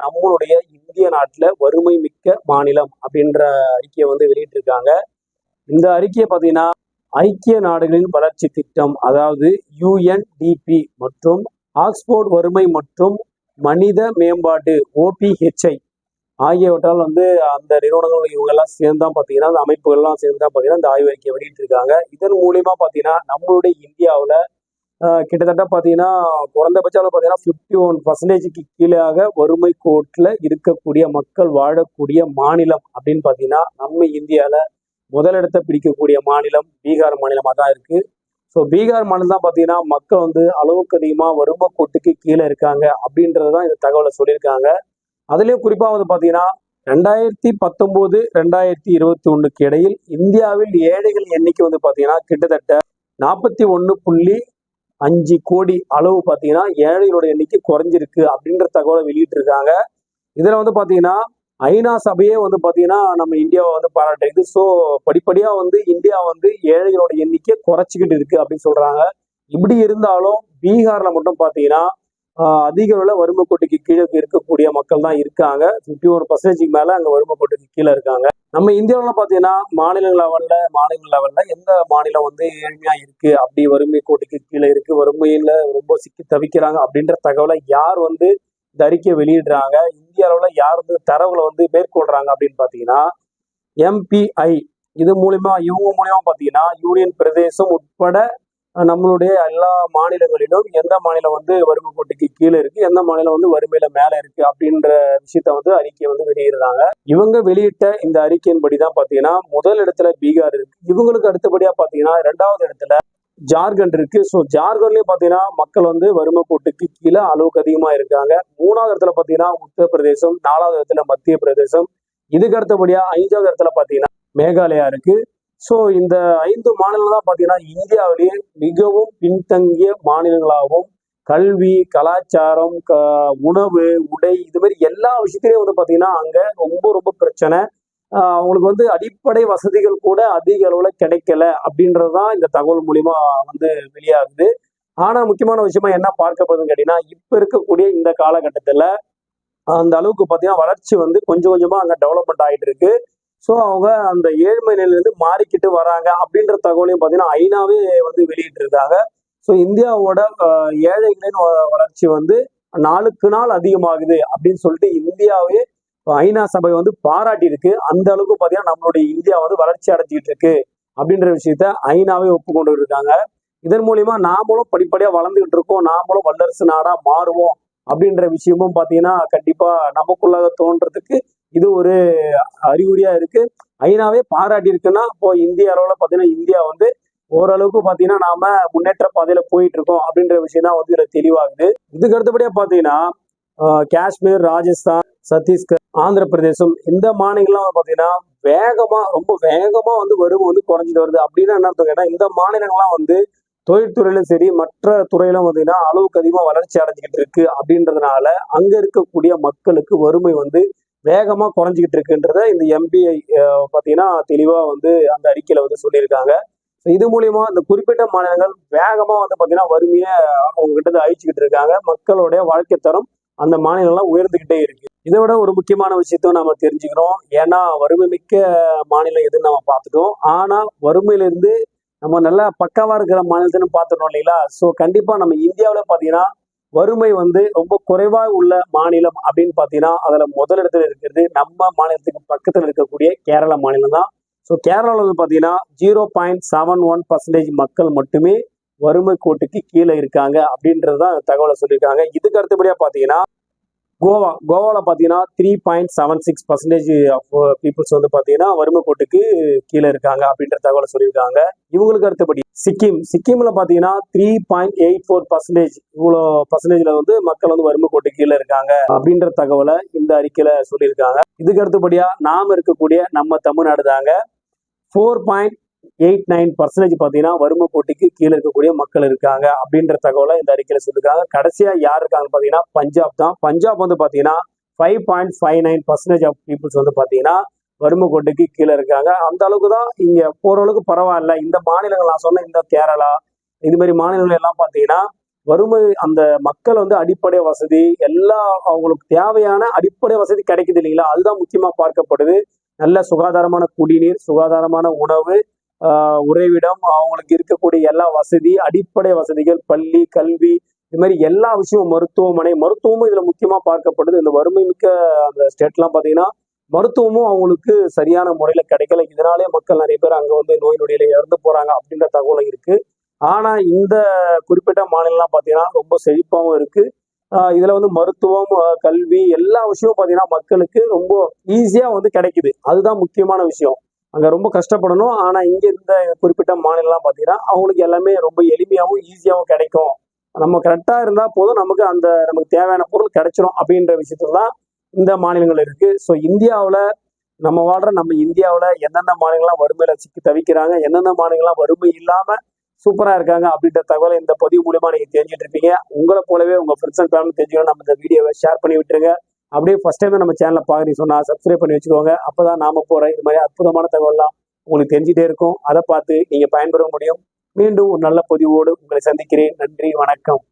நம்மளுடைய இந்திய நாட்டில் வறுமை மிக்க மாநிலம் அப்படின்ற அறிக்கையை வந்து வெளியிட்டிருக்காங்க. இந்த அறிக்கையை பார்த்தீங்கன்னா ஐக்கிய நாடுகளின் வளர்ச்சி திட்டம் அதாவது யுஎன்டிபி மற்றும் ஆக்ஸ்போர்ட் வறுமை மற்றும் மனித மேம்பாடு ஓபிஹெச்ஐ ஆகியவற்றால் வந்து அந்த நிறுவனங்கள் இவங்கெல்லாம் சேர்ந்து தான் பார்த்தீங்கன்னா அந்த அமைப்புகள்லாம் சேர்ந்து தான் பார்த்தீங்கன்னா இந்த ஆய்வறிக்கையை வெளியிட்டிருக்காங்க. இதன் மூலியமா பார்த்தீங்கன்னா நம்மளுடைய இந்தியாவில் கிட்டத்தட்ட பார்த்தீங்கன்னா குறைந்தபட்சம் பார்த்தீங்கன்னா ஃபிஃப்டி ஒன் பர்சன்டேஜுக்கு கீழாக வறுமை கோட்டில் இருக்கக்கூடிய மக்கள் வாழக்கூடிய மாநிலம் அப்படின்னு பார்த்தீங்கன்னா நம்ம இந்தியாவில் முதலிடத்தை பிடிக்கக்கூடிய மாநிலம் பீகார் மாநிலமாக தான் இருக்குது ஸோ பீகார் மாநிலம் தான் பார்த்தீங்கன்னா மக்கள் வந்து அளவுக்கு அதிகமாக வறுமை கோட்டுக்கு கீழே இருக்காங்க அப்படின்றது தான் இந்த தகவலை சொல்லியிருக்காங்க. அதுலேயும் குறிப்பாக வந்து பார்த்தீங்கன்னா ரெண்டாயிரத்தி பத்தொம்போது ரெண்டாயிரத்தி இருபத்தி ஒன்றுக்கு இடையில் இந்தியாவில் ஏழைகள் எண்ணிக்கை வந்து பார்த்தீங்கன்னா கிட்டத்தட்ட நாற்பத்தி ஒன்று புள்ளி அஞ்சு கோடி அளவு பார்த்தீங்கன்னா ஏழைகளோட எண்ணிக்கை குறைஞ்சிருக்கு அப்படின்ற தகவலை வெளியிட்டிருக்காங்க. இதில் வந்து பார்த்தீங்கன்னா ஐநா சபையே வந்து பார்த்தீங்கன்னா நம்ம இந்தியாவை வந்து பாராட்டுது. ஸோ படிப்படியாக வந்து இந்தியா வந்து ஏழைகளோட எண்ணிக்கை குறைச்சிக்கிட்டு இருக்கு அப்படின்னு சொல்கிறாங்க இப்படி இருந்தாலும் பீகாரில் மட்டும் பார்த்தீங்கன்னா அதிக அளவில் வறுமை கோட்டுக்கு கீழே இருக்கக்கூடிய மக்கள் தான் இருக்காங்க. ஃபிஃப்டி ஒன் பர்சன்டேஜ்க்கு மேலே அங்கே வறுமை கோட்டுக்கு கீழே இருக்காங்க. நம்ம இந்தியாவில் பார்த்தீங்கன்னா மாநில லெவலில் மாநில லெவலில் எந்த மாநிலம் வந்து ஏழ்மையாக இருக்குது அப்படி வறுமை கோட்டுக்கு கீழே இருக்குது வறுமையில ரொம்ப சிக்கி தவிக்கிறாங்க அப்படின்ற தகவலை யார் வந்து இந்த அறிக்கையை வெளியிடுறாங்க? இந்திய அளவில் யார் வந்து தரவுகளை வந்து மேற்கொள்கிறாங்க அப்படின்னு பார்த்தீங்கன்னா எம்பிஐ இது மூலிமா இவங்க மூலியமா பார்த்தீங்கன்னா யூனியன் பிரதேசம் உட்பட நம்மளுடைய எல்லா மாநிலங்களிலும் எந்த மாநிலம் வந்து வறுமை கோட்டுக்கு கீழே இருக்கு எந்த மாநிலம் வந்து வறுமையில மேல இருக்கு அப்படின்ற விஷயத்த வந்து அறிக்கையை வந்து வெளியிடுறாங்க. இவங்க வெளியிட்ட இந்த அறிக்கையின்படி தான் பார்த்தீங்கன்னா முதல் இடத்துல பீகார் இருக்கு. இவங்களுக்கு அடுத்தபடியா பாத்தீங்கன்னா ரெண்டாவது இடத்துல ஜார்க்கண்ட் இருக்கு. ஸோ ஜார்க்கண்ட்லயும் பார்த்தீங்கன்னா மக்கள் வந்து வறுமை கோட்டுக்கு கீழே அளவுக்கு அதிகமா இருக்காங்க. மூணாவது இடத்துல பார்த்தீங்கன்னா உத்தரப்பிரதேசம் நாலாவது இடத்துல மத்திய பிரதேசம் இதுக்கு அடுத்தபடியா ஐந்தாவது இடத்துல பாத்தீங்கன்னா மேகாலயா இருக்கு. ஸோ இந்த ஐந்து மாநிலம் தான் பார்த்தீங்கன்னா இந்தியாவிலேயே மிகவும் பின்தங்கிய மாநிலங்களாகவும் கல்வி கலாச்சாரம் க உணவு உடை இது மாதிரி எல்லா விஷயத்திலையும் வந்து பார்த்தீங்கன்னா அங்கே ரொம்ப ரொம்ப பிரச்சனை. அவங்களுக்கு வந்து அடிப்படை வசதிகள் கூட அதிக அளவில் கிடைக்கல அப்படின்றது தான் இந்த தகவல் மூலிமா வந்து வெளியாகுது. ஆனால் முக்கியமான விஷயமா என்ன பார்க்கப்படுதுன்னு கேட்டீங்கன்னா இப்போ இருக்கக்கூடிய இந்த காலகட்டத்தில் அந்த அளவுக்கு பார்த்தீங்கன்னா வளர்ச்சி வந்து கொஞ்சம் கொஞ்சமாக அங்கே டெவலப்மெண்ட் ஆகிட்டு இருக்கு. ஸோ அவங்க அந்த ஏழ்மை நிலையிலேருந்து மாறிக்கிட்டு வராங்க அப்படின்ற தகவலையும் பார்த்தீங்கன்னா ஐநாவே வந்து வெளியிட்டு இருக்காங்க ஸோ இந்தியாவோட ஏழைகளின் வ- வளர்ச்சி வந்து நாளுக்கு நாள் அதிகமாகுது அப்படின்னு சொல்லிட்டு இந்தியாவே ஐநா சபை வந்து பாராட்டி இருக்கு அந்த அளவுக்கு பார்த்தீங்கன்னா நம்மளுடைய இந்தியா வந்து வளர்ச்சி அடைஞ்சிட்டு இருக்கு அப்படின்ற விஷயத்த ஐநாவே ஒப்புக்கொண்டு இருக்காங்க. இதன் மூலியமா நாமளும் படிப்படியா வளர்ந்துகிட்டு இருக்கோம். நாமளும் வல்லரசு நாடா மாறுவோம் அப்படின்ற விஷயமும் பார்த்தீங்கன்னா கண்டிப்பா நமக்குள்ளாக தோன்றதுக்கு இது ஒரு அறிகுறியா இருக்கு. ஐநாவே பாராட்டி இருக்குன்னா இப்போ இந்திய அளவுல பார்த்தீங்கன்னா இந்தியா வந்து ஓரளவுக்கு பார்த்தீங்கன்னா நாம முன்னேற்ற பாதையில போயிட்டு இருக்கோம் அப்படின்ற விஷயம் தான் வந்து இதுல தெளிவாகுது. இதுக்கு அடுத்தபடியா பார்த்தீங்கன்னா காஷ்மீர் ராஜஸ்தான் சத்தீஸ்கர் ஆந்திர பிரதேசம் இந்த மாநிலங்கள்லாம் வந்து பார்த்தீங்கன்னா வேகமா ரொம்ப வேகமா வந்து வறுமை வந்து குறைஞ்சிட்டு வருது. அப்படின்னா என்ன அர்த்தம் கேட்டா இந்த மாநிலங்கள்லாம் வந்து தொழில்துறையிலும் சரி மற்ற துறையிலும் பார்த்தீங்கன்னா அளவுக்கு அதிகமாக வளர்ச்சி அடைஞ்சிக்கிட்டு இருக்கு. அப்படின்றதுனால அங்க இருக்கக்கூடிய மக்களுக்கு வறுமை வந்து வேகமாக குறைஞ்சிக்கிட்டு இருக்குன்றத இந்த எம்பிஐ பார்த்தீங்கன்னா தெளிவாக வந்து அந்த அறிக்கையில் வந்து சொல்லியிருக்காங்க. இது மூலியமா இந்த குறிப்பிட்ட மாநிலங்கள் வேகமாக வந்து பார்த்தீங்கன்னா வறுமையை அவங்க கிட்ட அழிச்சுக்கிட்டு இருக்காங்க. மக்களுடைய வாழ்க்கை தரம் அந்த மாநிலங்கள்லாம் உயர்ந்துக்கிட்டே இருக்கு. இதை விட ஒரு முக்கியமான விஷயத்தையும் நம்ம தெரிஞ்சுக்கிறோம். ஏன்னா வறுமை மிக்க மாநிலம் எதுன்னு நம்ம பார்த்துட்டோம். ஆனால் வறுமையிலிருந்து நம்ம நல்லா பக்காவா இருக்கிற மாநிலத்தின்னு பார்த்துட்டோம் இல்லைங்களா? ஸோ கண்டிப்பாக நம்ம இந்தியாவில் பார்த்தீங்கன்னா வறுமை வந்து ரொம்ப குறைவா உள்ள மாநிலம் அப்படின்னு பார்த்தீங்கன்னா அதுல முதலிடத்துல இருக்கிறது நம்ம மாநிலத்துக்கு பக்கத்துல இருக்கக்கூடிய கேரள மாநிலம் தான். ஸோ கேரளாவில் வந்து பார்த்தீங்கன்னா zero point seven one percentage மக்கள் மட்டுமே வறுமை கோட்டுக்கு கீழே இருக்காங்க அப்படின்றது தான் தகவலை சொல்லியிருக்காங்க. இதுக்கு அடுத்தபடியா பார்த்தீங்கன்னா கோவா கோவாவில் பார்த்தீங்கன்னா three point seven six percentage of peoples வந்து பார்த்தீங்கன்னா வறுமை கோட்டுக்கு கீழே இருக்காங்க அப்படின்ற தகவலை சொல்லியிருக்காங்க. இவங்களுக்கு அடுத்தபடி சிக்கிம். சிக்கிமில் பார்த்தீங்கன்னா three point eight four percentage இவ்வளோ பர்சன்டேஜில் வந்து மக்கள் வந்து வறுமை கோட்டு கீழே இருக்காங்க அப்படின்ற தகவலை இந்த அறிக்கையில் சொல்லியிருக்காங்க. இதுக்கு அடுத்தபடியா நாம இருக்கக்கூடிய நம்ம தமிழ்நாடு தாங்க four point eight nine percentage பார்த்தீங்கன்னா வறுமை கோட்டுக்கு கீழே இருக்கக்கூடிய மக்கள் இருக்காங்க அப்படின்ற தகவலை இந்த அறிக்கையில் சொல்லியிருக்காங்க. கடைசியா யார் இருக்காங்கன்னு பார்த்தீங்கன்னா பஞ்சாப் தான். பஞ்சாப் வந்து பார்த்தீங்கன்னா five point five nine percentage of peoples வந்து பார்த்தீங்கன்னா வறுமை கோட்டுக்கு கீழே இருக்காங்க. அந்த அளவுக்கு தான் இங்கே ஓரளவுக்கு பரவாயில்ல. இந்த மாநிலங்கள் நான் சொன்ன இந்த கேரளா இது மாதிரி மாநிலங்கள் எல்லாம் பார்த்தீங்கன்னா வறுமை அந்த மக்கள் வந்து அடிப்படை வசதி எல்லா அவங்களுக்கு தேவையான அடிப்படை வசதி கிடைக்குது இல்லைங்களா? அதுதான் முக்கியமா பார்க்கப்படுது. நல்ல சுகாதாரமான குடிநீர் சுகாதாரமான உணவு உறைவிடம் அவங்களுக்கு இருக்கக்கூடிய எல்லா வசதி அடிப்படை வசதிகள் பள்ளி கல்வி இது மாதிரி எல்லா விஷயமும் மருத்துவமனை மருத்துவமும் இதுல முக்கியமா பார்க்கப்படுது. இந்த வறுமை மிக்க அந்த ஸ்டேட்லாம் பாத்தீங்கன்னா மருத்துவமும் அவங்களுக்கு சரியான முறையில கிடைக்கல. இதனாலே மக்கள் நிறைய பேர் அங்க வந்து நோய் நொடியில இறந்து போறாங்க அப்படின்ற தகவலும் இருக்கு. ஆனா இந்த குறிப்பிட்ட மாநிலம்லாம் பாத்தீங்கன்னா ரொம்ப செழிப்பாகவும் இருக்கு. இதுல வந்து மருத்துவம் கல்வி எல்லா விஷயமும் பாத்தீங்கன்னா மக்களுக்கு ரொம்ப ஈஸியா வந்து கிடைக்குது. அதுதான் முக்கியமான விஷயம். அங்கே ரொம்ப கஷ்டப்படணும். ஆனால் இங்கே இந்த குறிப்பிட்ட மாநிலம்லாம் பார்த்தீங்கன்னா அவங்களுக்கு எல்லாமே ரொம்ப எளிமையாகவும் ஈஸியாகவும் கிடைக்கும். நம்ம கரெக்டாக இருந்தால் போதும் நமக்கு அந்த நமக்கு தேவையான பொருள் கிடைச்சிரும் அப்படின்ற விஷயத்துல தான் இந்த மாநிலங்கள் இருக்குது ஸோ இந்தியாவில் நம்ம வாழ்கிற நம்ம இந்தியாவில் எந்தெந்த மாநிலங்கள்லாம் வறுமையில் சிக்கி தவிக்கிறாங்க எந்தெந்த மாநிலங்கள்லாம் வறுமை இல்லாமல் சூப்பராக இருக்காங்க அப்படின்ற தகவலை இந்த பதிவு மூலியமா நீங்கள் தெரிஞ்சுட்டு இருப்பீங்க. உங்களை போலவே உங்கள் ஃப்ரெண்ட்ஸ் அண்ட் ஃபேமிலி தெரிஞ்சுக்கணும் நம்ம இந்த வீடியோவை ஷேர் பண்ணி விட்டுருங்க. அப்படியே ஃபர்ஸ்ட் டைம் நம்ம சேனலை பார்க்குறீங்க சொன்னா சப்ஸ்கிரைப் பண்ணி வச்சுக்கோங்க. அப்பதான் நாம போற இது மாதிரி அற்புதமான தகவல்லாம் உங்களுக்கு தெரிஞ்சுட்டே இருக்கும். அதை பார்த்து நீங்க பயன்பெற முடியும். மீண்டும் ஒரு நல்ல பதிவோடு உங்களை சந்திக்கிறேன். நன்றி வணக்கம்.